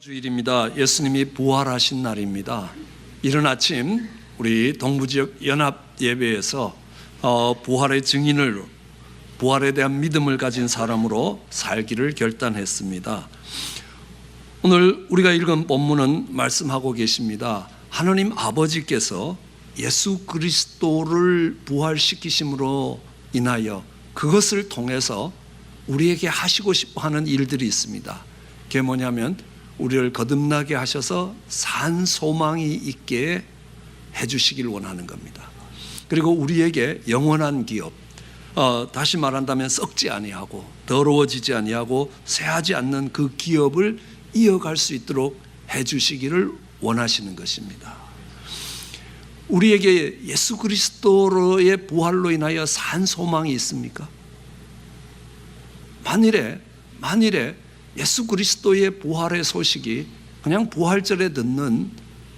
주일입니다. 예수님이 부활하신 날입니다. 이른 아침 우리 동부 지역 연합 예배에서 어, 부활의 증인을 부활에 대한 믿음을 가진 사람으로 살기를 결단했습니다. 오늘 우리가 읽은 본문은 말씀하고 계십니다. 하나님 아버지께서 예수 그리스도를 부활시키심으로 인하여 그것을 통해서 우리에게 하시고 싶어 하는 일들이 있습니다. 그게 뭐냐면 우리를 거듭나게 하셔서 산 소망이 있게 해주시길 원하는 겁니다. 그리고 우리에게 영원한 기업, 어, 다시 말한다면 썩지 아니하고 더러워지지 아니하고 쇠하지 않는 그 기업을 이어갈 수 있도록 해주시기를 원하시는 것입니다. 우리에게 예수 그리스도의 부활로 인하여 산 소망이 있습니까? 만일에 만일에 예수 그리스도의 부활의 소식이 그냥 부활절에 듣는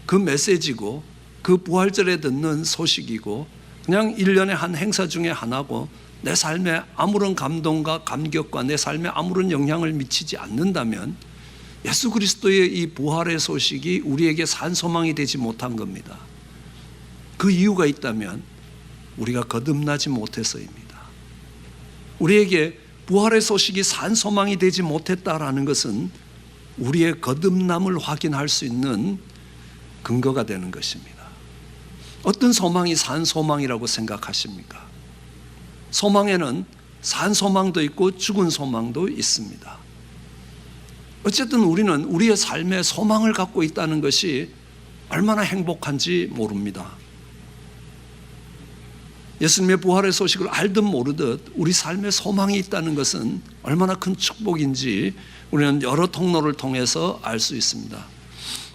그 메시지고 그 부활절에 듣는 소식이고 그냥 일년의 한 행사 중에 하나고 내 삶에 아무런 감동과 감격과 내 삶에 아무런 영향을 미치지 않는다면 예수 그리스도의 이 부활의 소식이 우리에게 산 소망이 되지 못한 겁니다. 그 이유가 있다면 우리가 거듭나지 못해서입니다. 우리에게 부활의 소식이 산 소망이 되지 못했다라는 것은 우리의 거듭남을 확인할 수 있는 근거가 되는 것입니다. 어떤 소망이 산 소망이라고 생각하십니까? 소망에는 산 소망도 있고 죽은 소망도 있습니다. 어쨌든 우리는 우리의 삶에 소망을 갖고 있다는 것이 얼마나 행복한지 모릅니다. 예수님의 부활의 소식을 알듯 모르듯 우리 삶에 소망이 있다는 것은 얼마나 큰 축복인지 우리는 여러 통로를 통해서 알 수 있습니다.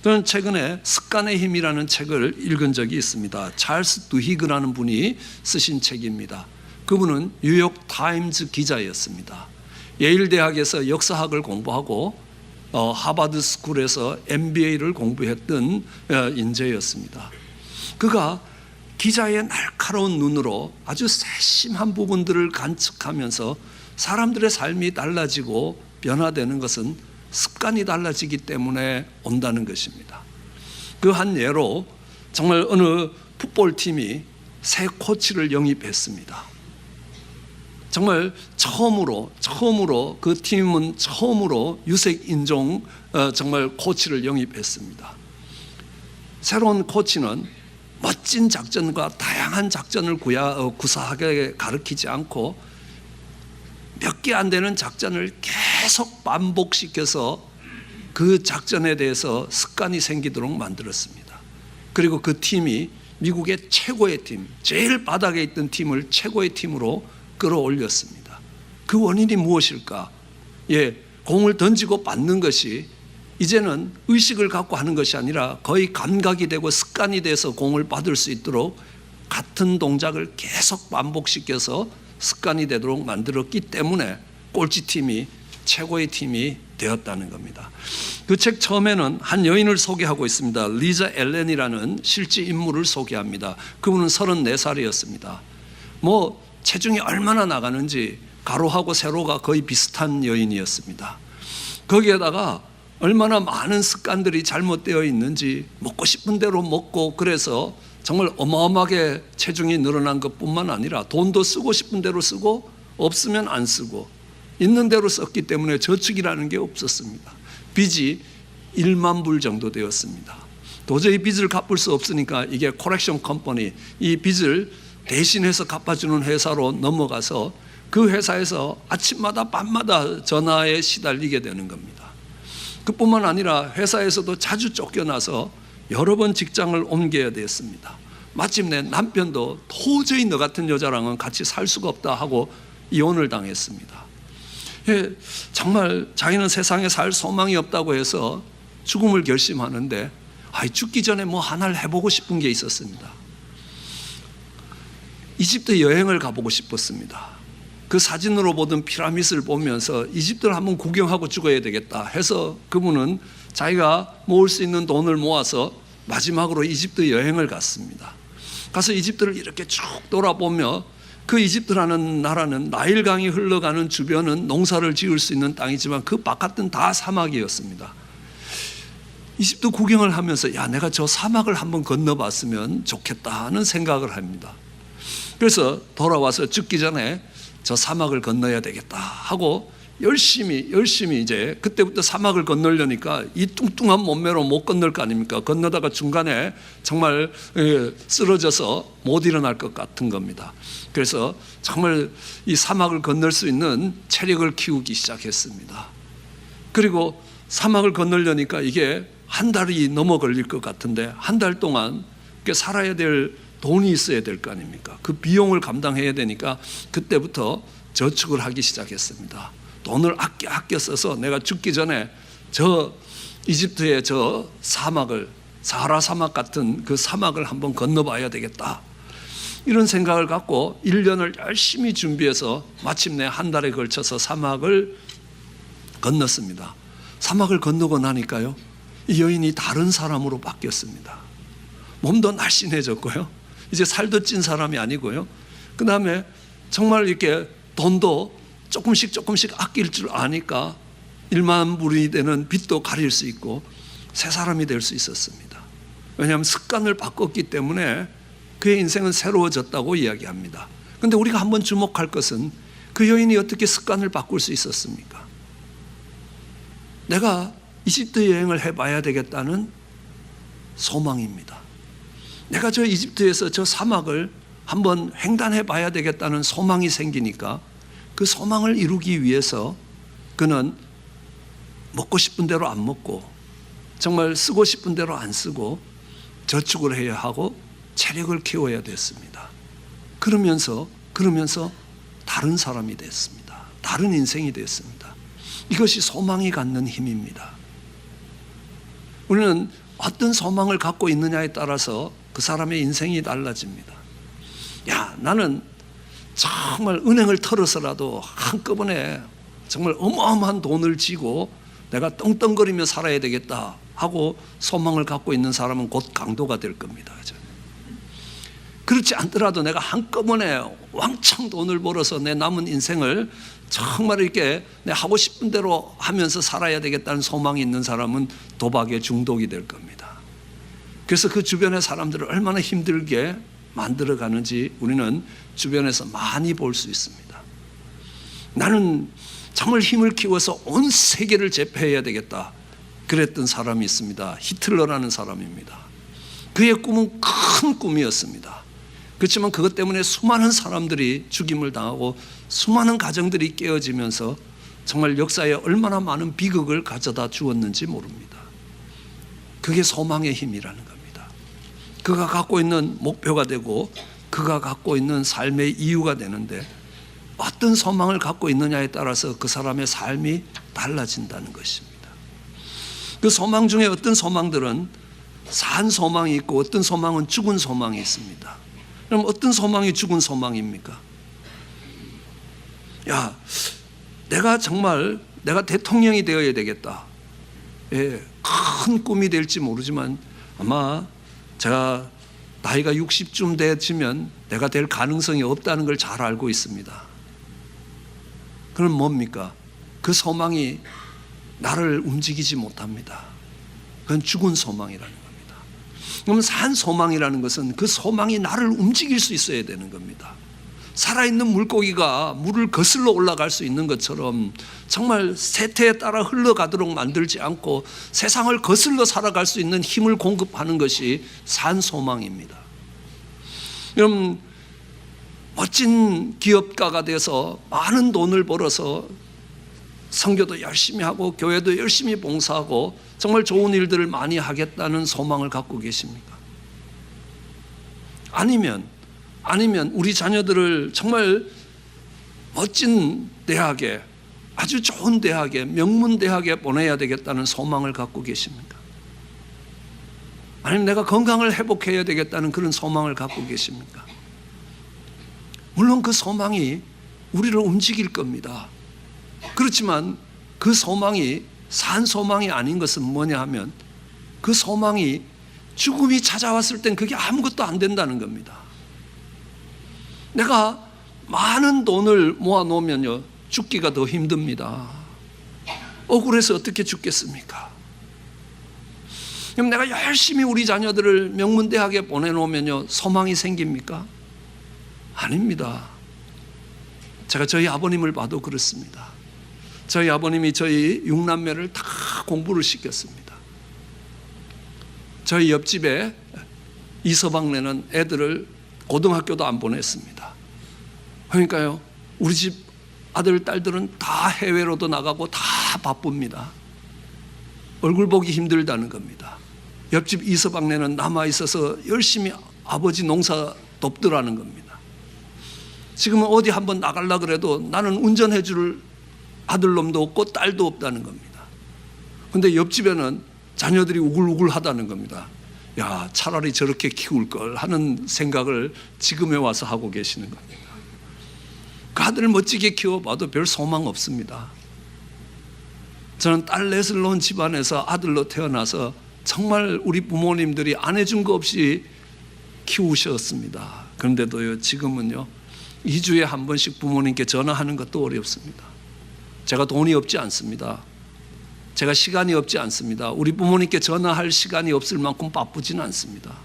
저는 최근에 습관의 힘이라는 책을 읽은 적이 있습니다. 찰스 두히그라는 분이 쓰신 책입니다. 그분은 뉴욕 타임즈 기자였습니다. 예일 대학에서 역사학을 공부하고 어, 하버드 스쿨에서 MBA를 공부했던 어, 인재였습니다. 그가 기자의 날카로운 눈으로 아주 세심한 부분들을 관측하면서 사람들의 삶이 달라지고 변화되는 것은 습관이 달라지기 때문에 온다는 것입니다. 그 한 예로 정말 어느 풋볼 팀이 새 코치를 영입했습니다. 정말 처음으로 처음으로 그 팀은 처음으로 유색 인종 어, 정말 코치를 영입했습니다. 새로운 코치는 멋진 작전과 다양한 작전을 구야, 어, 구사하게 가르치지 않고 몇 개 안 되는 작전을 계속 반복시켜서 그 작전에 대해서 습관이 생기도록 만들었습니다. 그리고 그 팀이 미국의 최고의 팀, 제일 바닥에 있던 팀을 최고의 팀으로 끌어올렸습니다. 그 원인이 무엇일까? 예, 공을 던지고 받는 것이 이제는 의식을 갖고 하는 것이 아니라 거의 감각이 되고 습관이 돼서 공을 받을 수 있도록 같은 동작을 계속 반복시켜서 습관이 되도록 만들었기 때문에 꼴찌 팀이 최고의 팀이 되었다는 겁니다. 그 책 처음에는 한 여인을 소개하고 있습니다. 리자 엘렌이라는 실제 인물을 소개합니다. 그분은 34살이었습니다. 뭐 체중이 얼마나 나가는지 가로하고 세로가 거의 비슷한 여인이었습니다. 거기에다가 얼마나 많은 습관들이 잘못되어 있는지 먹고 싶은 대로 먹고 그래서 정말 어마어마하게 체중이 늘어난 것 뿐만 아니라 돈도 쓰고 싶은 대로 쓰고 없으면 안 쓰고 있는 대로 썼기 때문에 저축이라는 게 없었습니다. 빚이 1만 불 정도 되었습니다. 도저히 빚을 갚을 수 없으니까 이게 코렉션 컴퍼니 이 빚을 대신해서 갚아주는 회사로 넘어가서 그 회사에서 아침마다 밤마다 전화에 시달리게 되는 겁니다. 그뿐만 아니라 회사에서도 자주 쫓겨나서 여러 번 직장을 옮겨야 됐습니다. 마침내 남편도 도저히 너 같은 여자랑은 같이 살 수가 없다 하고 이혼을 당했습니다. 예, 정말 자기는 세상에 살 소망이 없다고 해서 죽음을 결심하는데 아, 죽기 전에 뭐 하나를 해보고 싶은 게 있었습니다. 이집트 여행을 가보고 싶었습니다. 그 사진으로 보던 피라미드를 보면서 이집트를 한번 구경하고 죽어야 되겠다 해서 그분은 자기가 모을 수 있는 돈을 모아서 마지막으로 이집트 여행을 갔습니다. 가서 이집트를 이렇게 쭉 돌아보며 그 이집트라는 나라는 나일강이 흘러가는 주변은 농사를 지을 수 있는 땅이지만 그 바깥은 다 사막이었습니다. 이집트 구경을 하면서 야 내가 저 사막을 한번 건너봤으면 좋겠다 하는 생각을 합니다. 그래서 돌아와서 죽기 전에 저 사막을 건너야 되겠다 하고 열심히 열심히 이제 그때부터 사막을 건너려니까 이 뚱뚱한 몸매로 못 건널 거 아닙니까? 건너다가 중간에 정말 예, 쓰러져서 못 일어날 것 같은 겁니다. 그래서 정말 이 사막을 건널 수 있는 체력을 키우기 시작했습니다. 그리고 사막을 건너려니까 이게 한 달이 넘어 걸릴 것 같은데 한 달 동안 그 살아야 될 돈이 있어야 될 거 아닙니까? 그 비용을 감당해야 되니까 그때부터 저축을 하기 시작했습니다. 돈을 아껴 아껴 써서 내가 죽기 전에 저 이집트의 저 사막을 사하라 사막 같은 그 사막을 한번 건너봐야 되겠다. 이런 생각을 갖고 1년을 열심히 준비해서 마침내 한 달에 걸쳐서 사막을 건넜습니다. 사막을 건너고 나니까요. 이 여인이 다른 사람으로 바뀌었습니다. 몸도 날씬해졌고요. 이제 살도 찐 사람이 아니고요. 그 다음에 정말 이렇게 돈도 조금씩 조금씩 아낄 줄 아니까 일만 불이 되는 빚도 가릴 수 있고 새 사람이 될 수 있었습니다. 왜냐하면 습관을 바꿨기 때문에 그의 인생은 새로워졌다고 이야기합니다. 근데 우리가 한번 주목할 것은 그 여인이 어떻게 습관을 바꿀 수 있었습니까? 내가 이집트 여행을 해봐야 되겠다는 소망입니다. 내가 저 이집트에서 저 사막을 한번 횡단해 봐야 되겠다는 소망이 생기니까 그 소망을 이루기 위해서 그는 먹고 싶은 대로 안 먹고 정말 쓰고 싶은 대로 안 쓰고 저축을 해야 하고 체력을 키워야 됐습니다. 그러면서 그러면서 다른 사람이 됐습니다. 다른 인생이 됐습니다. 이것이 소망이 갖는 힘입니다. 우리는 어떤 소망을 갖고 있느냐에 따라서 그 사람의 인생이 달라집니다. 야, 나는 정말 은행을 털어서라도 한꺼번에 정말 어마어마한 돈을 쥐고 내가 떵떵거리며 살아야 되겠다 하고 소망을 갖고 있는 사람은 곧 강도가 될 겁니다. 그렇지 않더라도 내가 한꺼번에 왕창 돈을 벌어서 내 남은 인생을 정말 이렇게 내 하고 싶은 대로 하면서 살아야 되겠다는 소망이 있는 사람은 도박에 중독이 될 겁니다. 그래서 그 주변의 사람들을 얼마나 힘들게 만들어 가는지 우리는 주변에서 많이 볼 수 있습니다. 나는 정말 힘을 키워서 온 세계를 제패해야 되겠다. 그랬던 사람이 있습니다. 히틀러라는 사람입니다. 그의 꿈은 큰 꿈이었습니다. 그렇지만 그것 때문에 수많은 사람들이 죽임을 당하고 수많은 가정들이 깨어지면서 정말 역사에 얼마나 많은 비극을 가져다 주었는지 모릅니다. 그게 소망의 힘이라는 겁니다. 그가 갖고 있는 목표가 되고 그가 갖고 있는 삶의 이유가 되는데 어떤 소망을 갖고 있느냐에 따라서 그 사람의 삶이 달라진다는 것입니다. 그 소망 중에 어떤 소망들은 산 소망이 있고 어떤 소망은 죽은 소망이 있습니다. 그럼 어떤 소망이 죽은 소망입니까? 야, 내가 정말 내가 대통령이 되어야 되겠다. 예, 큰 꿈이 될지 모르지만 아마 제가 나이가 60쯤 되지면 내가 될 가능성이 없다는 걸 잘 알고 있습니다. 그럼 뭡니까? 그 소망이 나를 움직이지 못합니다. 그건 죽은 소망이라는 겁니다. 그러면 산 소망이라는 것은 그 소망이 나를 움직일 수 있어야 되는 겁니다. 살아있는 물고기가 물을 거슬러 올라갈 수 있는 것처럼 정말 세태에 따라 흘러가도록 만들지 않고 세상을 거슬러 살아갈 수 있는 힘을 공급하는 것이 산 소망입니다. 여러분, 멋진 기업가가 돼서 많은 돈을 벌어서 성교도 열심히 하고 교회도 열심히 봉사하고 정말 좋은 일들을 많이 하겠다는 소망을 갖고 계십니까? 아니면 아니면 우리 자녀들을 정말 멋진 대학에 아주 좋은 대학에 명문 대학에 보내야 되겠다는 소망을 갖고 계십니까? 아니면 내가 건강을 회복해야 되겠다는 그런 소망을 갖고 계십니까? 물론 그 소망이 우리를 움직일 겁니다. 그렇지만 그 소망이 산 소망이 아닌 것은 뭐냐 하면 그 소망이 죽음이 찾아왔을 땐 그게 아무것도 안 된다는 겁니다. 내가 많은 돈을 모아 놓으면요, 죽기가 더 힘듭니다. 억울해서 어떻게 죽겠습니까? 그럼 내가 열심히 우리 자녀들을 명문대학에 보내놓으면요 소망이 생깁니까? 아닙니다. 제가 저희 아버님을 봐도 그렇습니다. 저희 아버님이 저희 육남매를 다 공부를 시켰습니다. 저희 옆집에 이서방네는 애들을 고등학교도 안 보냈습니다. 그러니까요, 우리 집 아들, 딸들은 다 해외로도 나가고 다 바쁩니다. 얼굴 보기 힘들다는 겁니다. 옆집 이서방네는 남아 있어서 열심히 아버지 농사 돕더라는 겁니다. 지금은 어디 한번 나갈라 그래도 나는 운전해 줄 아들놈도 없고 딸도 없다는 겁니다. 근데 옆집에는 자녀들이 우글우글 하다는 겁니다. 야, 차라리 저렇게 키울 걸 하는 생각을 지금에 와서 하고 계시는 겁니다. 그 아들 멋지게 키워봐도 별 소망 없습니다. 저는 딸 넷을 놓은 집안에서 아들로 태어나서 정말 우리 부모님들이 안 해준 거 없이 키우셨습니다. 그런데도요, 지금은요, 2주에 한 번씩 부모님께 전화하는 것도 어렵습니다. 제가 돈이 없지 않습니다. 제가 시간이 없지 않습니다. 우리 부모님께 전화할 시간이 없을 만큼 바쁘지는 않습니다.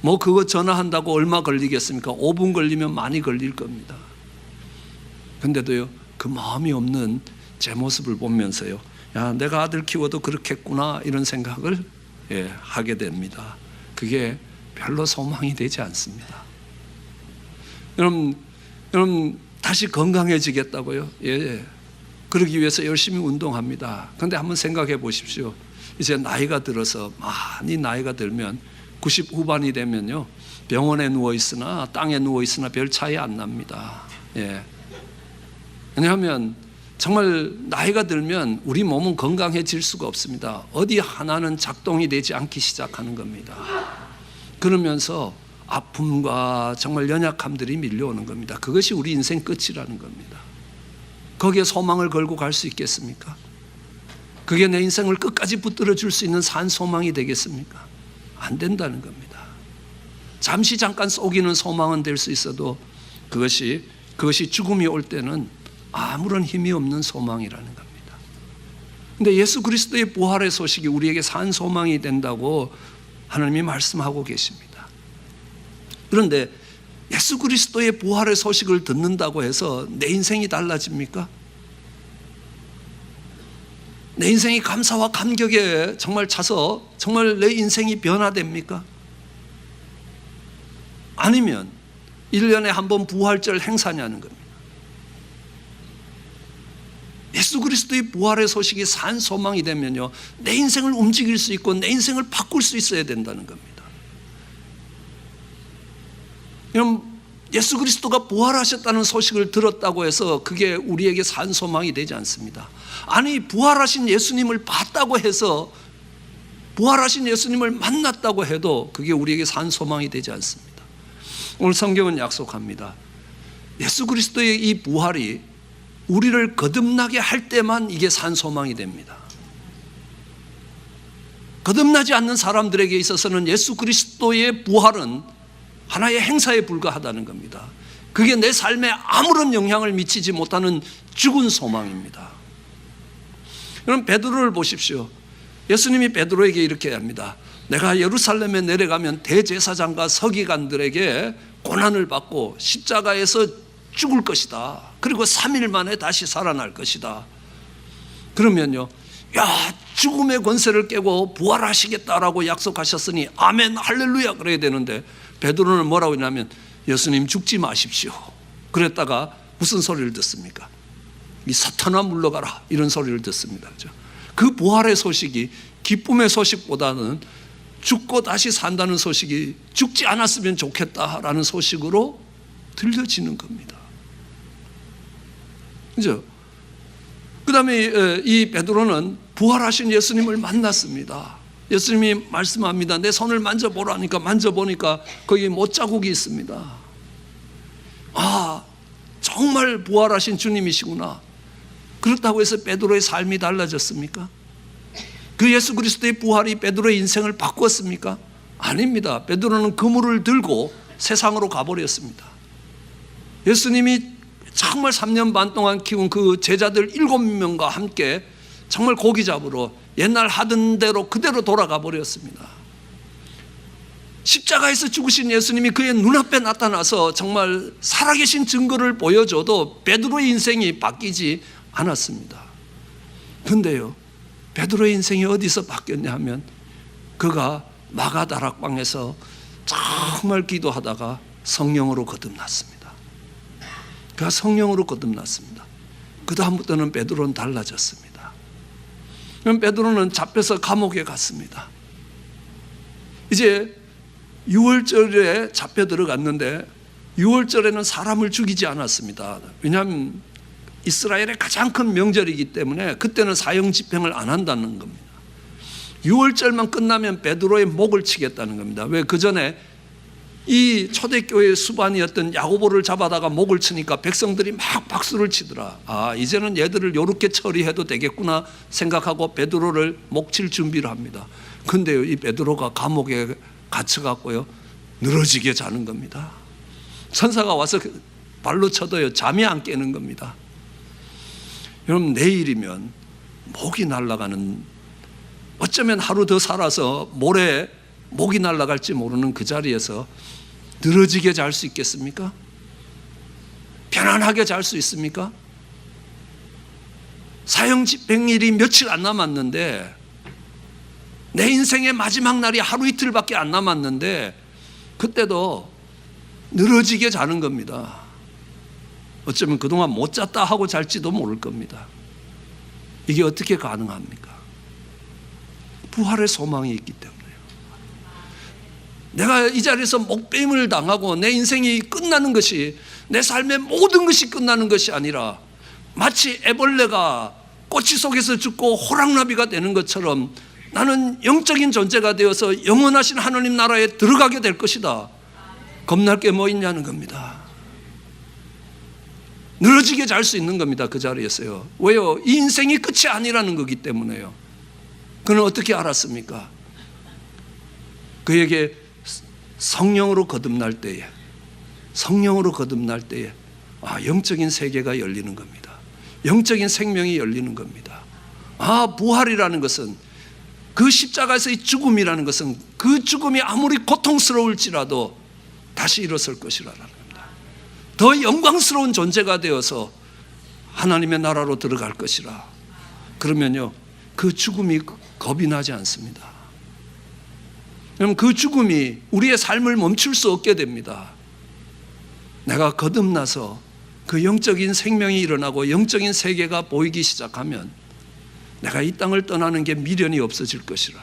뭐 그거 전화한다고 얼마 걸리겠습니까? 5분 걸리면 많이 걸릴 겁니다. 근데도요, 그 마음이 없는 제 모습을 보면서요, 야, 내가 아들 키워도 그렇겠구나, 이런 생각을 예, 하게 됩니다. 그게 별로 소망이 되지 않습니다. 여러분, 여러분, 다시 건강해지겠다고요? 예. 그러기 위해서 열심히 운동합니다. 그런데 한번 생각해 보십시오. 이제 나이가 들어서 많이 나이가 들면 90 후반이 되면요. 병원에 누워 있으나 땅에 누워 있으나 별 차이 안 납니다. 예. 왜냐하면 정말 나이가 들면 우리 몸은 건강해질 수가 없습니다. 어디 하나는 작동이 되지 않기 시작하는 겁니다. 그러면서 아픔과 정말 연약함들이 밀려오는 겁니다. 그것이 우리 인생 끝이라는 겁니다. 거기에 소망을 걸고 갈 수 있겠습니까? 그게 내 인생을 끝까지 붙들어 줄 수 있는 산 소망이 되겠습니까? 안 된다는 겁니다. 잠시 잠깐 속이는 소망은 될 수 있어도 그것이 그것이 죽음이 올 때는 아무런 힘이 없는 소망이라는 겁니다. 근데 예수 그리스도의 부활의 소식이 우리에게 산 소망이 된다고 하나님이 말씀하고 계십니다. 그런데 예수 그리스도의 부활의 소식을 듣는다고 해서 내 인생이 달라집니까? 내 인생이 감사와 감격에 정말 차서 정말 내 인생이 변화됩니까? 아니면 1년에 한 번 부활절 행사냐는 겁니다. 예수 그리스도의 부활의 소식이 산 소망이 되면요. 내 인생을 움직일 수 있고 내 인생을 바꿀 수 있어야 된다는 겁니다. 여러분, 예수 그리스도가 부활하셨다는 소식을 들었다고 해서 그게 우리에게 산 소망이 되지 않습니다. 아니, 부활하신 예수님을 봤다고 해서 부활하신 예수님을 만났다고 해도 그게 우리에게 산 소망이 되지 않습니다. 오늘 성경은 약속합니다. 예수 그리스도의 이 부활이 우리를 거듭나게 할 때만 이게 산 소망이 됩니다. 거듭나지 않는 사람들에게 있어서는 예수 그리스도의 부활은 하나의 행사에 불과하다는 겁니다. 그게 내 삶에 아무런 영향을 미치지 못하는 죽은 소망입니다. 그럼 베드로를 보십시오. 예수님이 베드로에게 이렇게 합니다. 내가 예루살렘에 내려가면 대제사장과 서기관들에게 고난을 받고 십자가에서 죽을 것이다. 그리고 3일 만에 다시 살아날 것이다. 그러면요. 야, 죽음의 권세를 깨고 부활하시겠다라고 약속하셨으니 아멘 할렐루야 그래야 되는데 베드로는 뭐라고 했냐면 예수님 죽지 마십시오. 그랬다가 무슨 소리를 듣습니까? 이 사탄아 물러가라 이런 소리를 듣습니다. 그 부활의 소식이 기쁨의 소식보다는 죽고 다시 산다는 소식이 죽지 않았으면 좋겠다라는 소식으로 들려지는 겁니다. 그죠? 그 다음에 이 베드로는 부활하신 예수님을 만났습니다. 예수님이 말씀합니다. 내 손을 만져보라니까 만져보니까 거기 못 자국이 있습니다. 아, 정말 부활하신 주님이시구나. 그렇다고 해서 베드로의 삶이 달라졌습니까? 그 예수 그리스도의 부활이 베드로의 인생을 바꾸었습니까? 아닙니다. 베드로는 그물을 들고 세상으로 가버렸습니다. 예수님이 정말 3년 반 동안 키운 그 제자들 7명과 함께 정말 고기 잡으러 옛날 하던 대로 그대로 돌아가 버렸습니다. 십자가에서 죽으신 예수님이 그의 눈앞에 나타나서 정말 살아계신 증거를 보여줘도 베드로의 인생이 바뀌지 않았습니다. 근데요, 베드로의 인생이 어디서 바뀌었냐 하면 그가 마가다락방에서 정말 기도하다가 성령으로 거듭났습니다. 그가 성령으로 거듭났습니다. 그 다음부터는 베드로는 달라졌습니다. 그럼 베드로는 잡혀서 감옥에 갔습니다. 이제 6월절에 잡혀 들어갔는데 6월절에는 사람을 죽이지 않았습니다. 왜냐하면 이스라엘의 가장 큰 명절이기 때문에 그때는 사형 집행을 안 한다는 겁니다. 6월절만 끝나면 베드로의 목을 치겠다는 겁니다. 왜 그 전에 이 초대교회 수반이었던 야고보를 잡아다가 목을 치니까 백성들이 막 박수를 치더라. 아, 이제는 얘들을 요렇게 처리해도 되겠구나 생각하고 베드로를 목칠 준비를 합니다. 근데요, 이 베드로가 감옥에 갇혀 갖고요, 늘어지게 자는 겁니다. 천사가 와서 그 발로 쳐도요, 잠이 안 깨는 겁니다. 여러분, 내일이면 목이 날아가는 어쩌면 하루 더 살아서 모레 목이 날아갈지 모르는 그 자리에서 늘어지게 잘 수 있겠습니까? 편안하게 잘 수 있습니까? 사형 집행일이 며칠 안 남았는데 내 인생의 마지막 날이 하루 이틀밖에 안 남았는데 그때도 늘어지게 자는 겁니다. 어쩌면 그동안 못 잤다 하고 잘지도 모를 겁니다. 이게 어떻게 가능합니까? 부활의 소망이 있기 때문에요. 내가 이 자리에서 목배임을 당하고 내 인생이 끝나는 것이 내 삶의 모든 것이 끝나는 것이 아니라 마치 애벌레가 꼬치 속에서 죽고 호랑나비가 되는 것처럼 나는 영적인 존재가 되어서 영원하신 하나님 나라에 들어가게 될 것이다. 겁날 게 뭐 있냐는 겁니다. 늘어지게 잘 수 있는 겁니다. 그 자리에서요. 왜요? 이 인생이 끝이 아니라는 거기 때문에요. 그는 어떻게 알았습니까? 그에게 성령으로 거듭날 때에 성령으로 거듭날 때에 아, 영적인 세계가 열리는 겁니다. 영적인 생명이 열리는 겁니다. 아, 부활이라는 것은 그 십자가에서의 죽음이라는 것은 그 죽음이 아무리 고통스러울지라도 다시 일어설 것이라는 겁니다. 더 영광스러운 존재가 되어서 하나님의 나라로 들어갈 것이라. 그러면요, 그 죽음이 겁이 나지 않습니다. 그럼 그 죽음이 우리의 삶을 멈출 수 없게 됩니다. 내가 거듭나서 그 영적인 생명이 일어나고 영적인 세계가 보이기 시작하면 내가 이 땅을 떠나는 게 미련이 없어질 것이라.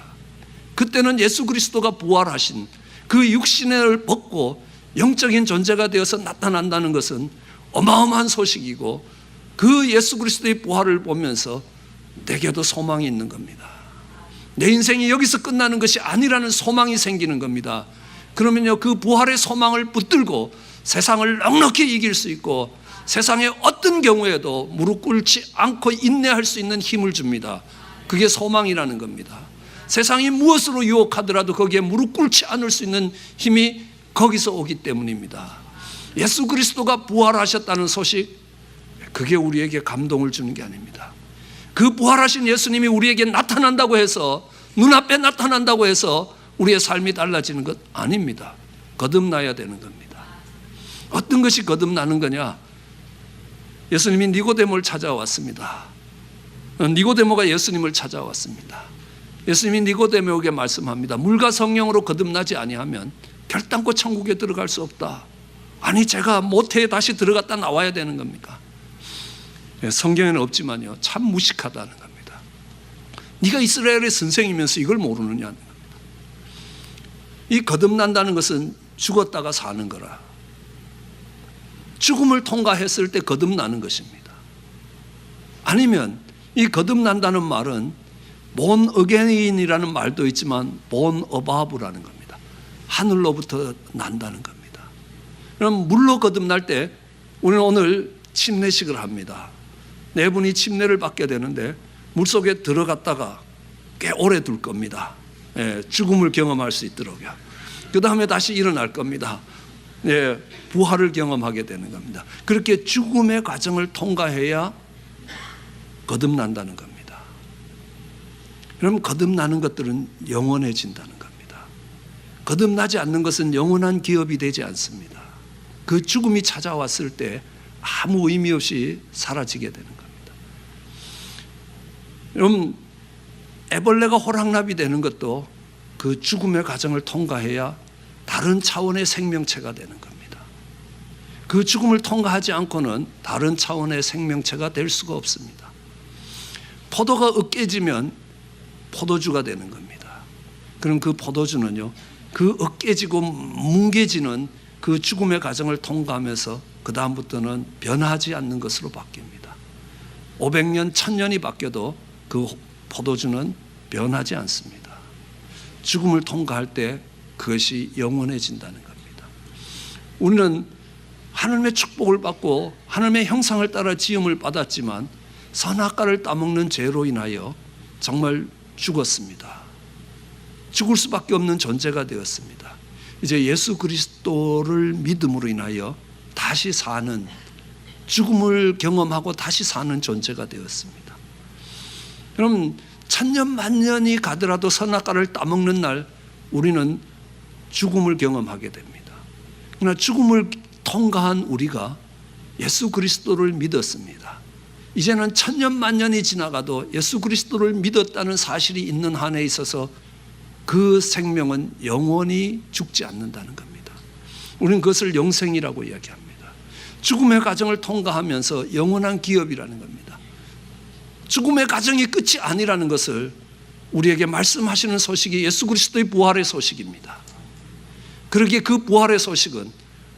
그때는 예수 그리스도가 부활하신 그 육신을 벗고 영적인 존재가 되어서 나타난다는 것은 어마어마한 소식이고 그 예수 그리스도의 부활을 보면서 내게도 소망이 있는 겁니다. 내 인생이 여기서 끝나는 것이 아니라는 소망이 생기는 겁니다. 그러면요, 그 부활의 소망을 붙들고 세상을 넉넉히 이길 수 있고 세상의 어떤 경우에도 무릎 꿇지 않고 인내할 수 있는 힘을 줍니다. 그게 소망이라는 겁니다. 세상이 무엇으로 유혹하더라도 거기에 무릎 꿇지 않을 수 있는 힘이 거기서 오기 때문입니다. 예수 그리스도가 부활하셨다는 소식, 그게 우리에게 감동을 주는 게 아닙니다. 그 부활하신 예수님이 우리에게 나타난다고 해서 눈앞에 나타난다고 해서 우리의 삶이 달라지는 것 아닙니다. 거듭나야 되는 겁니다. 어떤 것이 거듭나는 거냐? 예수님이 니고데모를 찾아왔습니다. 니고데모가 예수님을 찾아왔습니다. 예수님이 니고데모에게 말씀합니다. 물과 성령으로 거듭나지 아니하면 결단코 천국에 들어갈 수 없다. 아니 제가 모태에 다시 들어갔다 나와야 되는 겁니까? 예, 성경에는 없지만요. 참 무식하다는 겁니다. 네가 이스라엘의 선생이면서 이걸 모르느냐는 겁니다. 이 거듭난다는 것은 죽었다가 사는 거라. 죽음을 통과했을 때 거듭나는 것입니다. 아니면 이 거듭난다는 말은 본 어게인이라는 말도 있지만 본 어바브라는 겁니다. 하늘로부터 난다는 겁니다. 그럼 물로 거듭날 때 우리는 오늘 침례식을 합니다. 네 분이 침례를 받게 되는데 물속에 들어갔다가 꽤 오래 둘 겁니다. 예, 죽음을 경험할 수 있도록요. 그 다음에 다시 일어날 겁니다. 예, 부활을 경험하게 되는 겁니다. 그렇게 죽음의 과정을 통과해야 거듭난다는 겁니다. 그럼 거듭나는 것들은 영원해진다는 겁니다. 거듭나지 않는 것은 영원한 기업이 되지 않습니다. 그 죽음이 찾아왔을 때 아무 의미 없이 사라지게 되는 겁니다. 여러분, 애벌레가 호랑나비 되는 것도 그 죽음의 과정을 통과해야 다른 차원의 생명체가 되는 겁니다. 그 죽음을 통과하지 않고는 다른 차원의 생명체가 될 수가 없습니다. 포도가 으깨지면 포도주가 되는 겁니다. 그럼 그 포도주는요, 그 으깨지고 뭉개지는 그 죽음의 과정을 통과하면서 그 다음부터는 변하지 않는 것으로 바뀝니다. 500년, 1000년이 바뀌어도 그 포도주는 변하지 않습니다. 죽음을 통과할 때 그것이 영원해진다는 겁니다. 우리는 하나님의 축복을 받고 하나님의 형상을 따라 지음을 받았지만 선악과를 따먹는 죄로 인하여 정말 죽었습니다. 죽을 수밖에 없는 존재가 되었습니다. 이제 예수 그리스도를 믿음으로 인하여 다시 사는 죽음을 경험하고 다시 사는 존재가 되었습니다. 그럼 천년 만년이 가더라도 선악과를 따먹는 날 우리는 죽음을 경험하게 됩니다. 그러나 죽음을 통과한 우리가 예수 그리스도를 믿었습니다. 이제는 천년 만년이 지나가도 예수 그리스도를 믿었다는 사실이 있는 한에 있어서 그 생명은 영원히 죽지 않는다는 겁니다. 우리는 그것을 영생이라고 이야기합니다. 죽음의 과정을 통과하면서 영원한 기업이라는 겁니다. 죽음의 과정이 끝이 아니라는 것을 우리에게 말씀하시는 소식이 예수 그리스도의 부활의 소식입니다. 그러기에 그 부활의 소식은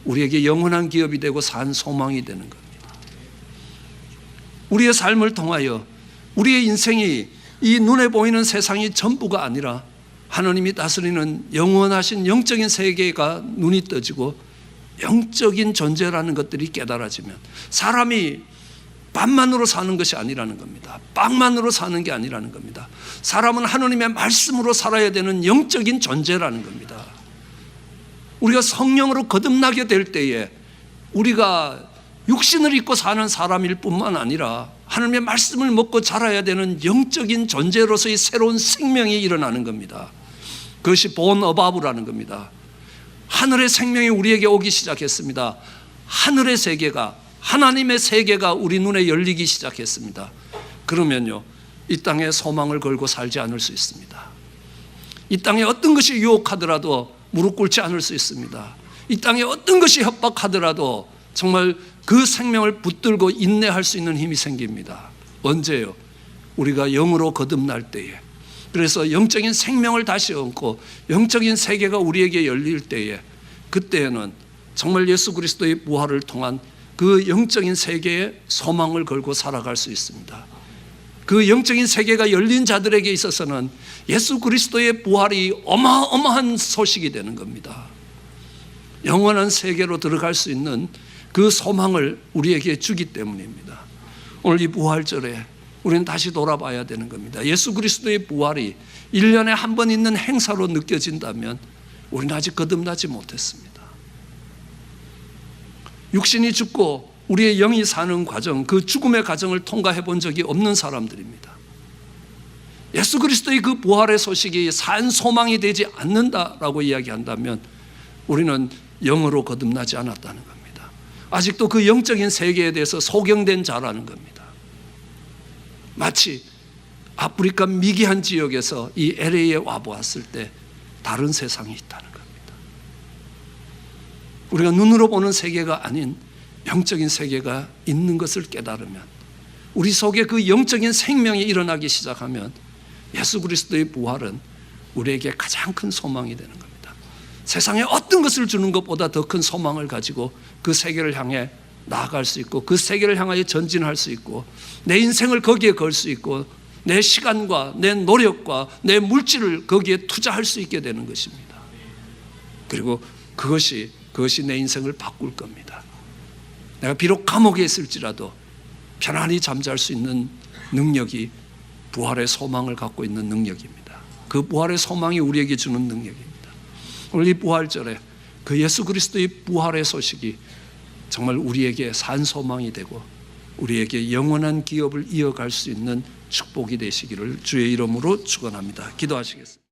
우리에게 영원한 기업이 되고 산 소망이 되는 겁니다. 우리의 삶을 통하여 우리의 인생이 이 눈에 보이는 세상이 전부가 아니라 하나님이 다스리는 영원하신 영적인 세계가 눈이 떠지고 영적인 존재라는 것들이 깨달아지면 사람이 밥만으로 사는 것이 아니라는 겁니다. 빵만으로 사는 게 아니라는 겁니다. 사람은 하나님의 말씀으로 살아야 되는 영적인 존재라는 겁니다. 우리가 성령으로 거듭나게 될 때에 우리가 육신을 입고 사는 사람일 뿐만 아니라 하나님의 말씀을 먹고 자라야 되는 영적인 존재로서의 새로운 생명이 일어나는 겁니다. 그것이 본 어바브라는 겁니다. 하늘의 생명이 우리에게 오기 시작했습니다. 하늘의 세계가 하나님의 세계가 우리 눈에 열리기 시작했습니다. 그러면요, 이 땅에 소망을 걸고 살지 않을 수 있습니다. 이 땅에 어떤 것이 유혹하더라도 무릎 꿇지 않을 수 있습니다. 이 땅에 어떤 것이 협박하더라도 정말 그 생명을 붙들고 인내할 수 있는 힘이 생깁니다. 언제요? 우리가 영으로 거듭날 때에. 그래서 영적인 생명을 다시 얻고 영적인 세계가 우리에게 열릴 때에 그때에는 정말 예수 그리스도의 부활을 통한 그 영적인 세계에 소망을 걸고 살아갈 수 있습니다. 그 영적인 세계가 열린 자들에게 있어서는 예수 그리스도의 부활이 어마어마한 소식이 되는 겁니다. 영원한 세계로 들어갈 수 있는 그 소망을 우리에게 주기 때문입니다. 오늘 이 부활절에 우리는 다시 돌아봐야 되는 겁니다. 예수 그리스도의 부활이 1년에 한 번 있는 행사로 느껴진다면 우리는 아직 거듭나지 못했습니다. 육신이 죽고 우리의 영이 사는 과정, 그 죽음의 과정을 통과해 본 적이 없는 사람들입니다. 예수 그리스도의 그 부활의 소식이 산 소망이 되지 않는다라고 이야기한다면 우리는 영으로 거듭나지 않았다는 겁니다. 아직도 그 영적인 세계에 대해서 소경된 자라는 겁니다. 마치 아프리카 미개한 지역에서 이 LA에 와 보았을 때 다른 세상이 있다는. 우리가 눈으로 보는 세계가 아닌 영적인 세계가 있는 것을 깨달으면 우리 속에 그 영적인 생명이 일어나기 시작하면 예수 그리스도의 부활은 우리에게 가장 큰 소망이 되는 겁니다. 세상에 어떤 것을 주는 것보다 더 큰 소망을 가지고 그 세계를 향해 나아갈 수 있고 그 세계를 향하여 전진할 수 있고 내 인생을 거기에 걸 수 있고 내 시간과 내 노력과 내 물질을 거기에 투자할 수 있게 되는 것입니다. 그리고 그것이 그것이 내 인생을 바꿀 겁니다. 내가 비록 감옥에 있을지라도 편안히 잠잘 수 있는 능력이 부활의 소망을 갖고 있는 능력입니다. 그 부활의 소망이 우리에게 주는 능력입니다. 오늘 이 부활절에 그 예수 그리스도의 부활의 소식이 정말 우리에게 산 소망이 되고 우리에게 영원한 기업을 이어갈 수 있는 축복이 되시기를 주의 이름으로 축원합니다. 기도하시겠습니다.